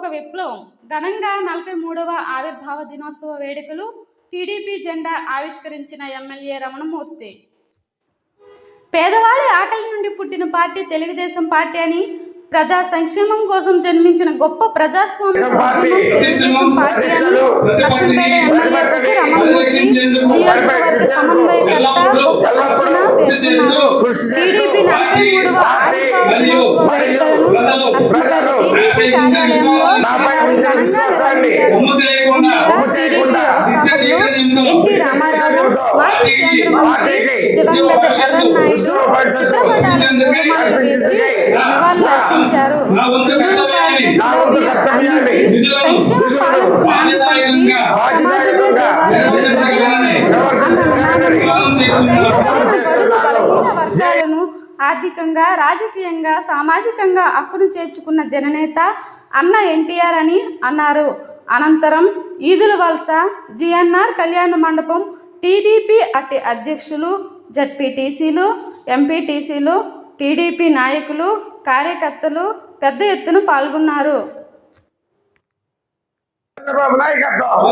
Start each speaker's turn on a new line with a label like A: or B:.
A: ఒక విప్లవం. ఘనంగా నలభై మూడవ ఆవిర్భావ దినోత్సవ వేడుకలు టీడీపీ జెండా ఆవిష్కరించిన ఎమ్మెల్యే రమణమూర్తి. పేదవాడి ఆకలి నుండి పుట్టిన పార్టీ తెలుగుదేశం పార్టీ అని ప్రజా సంక్షేమం కోసం జన్మించిన గొప్ప ప్రజాస్వామ్య టీడీపీ నలభై మూడవ
B: నాపై
A: ఘనంగా
B: విశ్వాసాన్ని. ఒమ్ము చేయకుండా
A: ఎన్టీ రామారావు
B: పార్టీకి
A: దివంగత
B: ఉద్యోగ పరిషత్తు
A: చిత్రపటాలకు పూలమాలలు ఆర్థికంగా రాజకీయంగా సామాజికంగా హక్కును చేర్చుకున్న జననేత అన్న ఎన్టీఆర్ అని అన్నారు. అనంతరం ఈదుల వలస జిఎన్ఆర్ కళ్యాణ మండపం టీడీపీ అట్టి అధ్యక్షులు జడ్పీటీసీలు ఎంపీటీసీలు టీడీపీ నాయకులు కార్యకర్తలు పెద్ద ఎత్తున పాల్గొన్నారు.
B: చంద్రబాబు నాయకత్వం.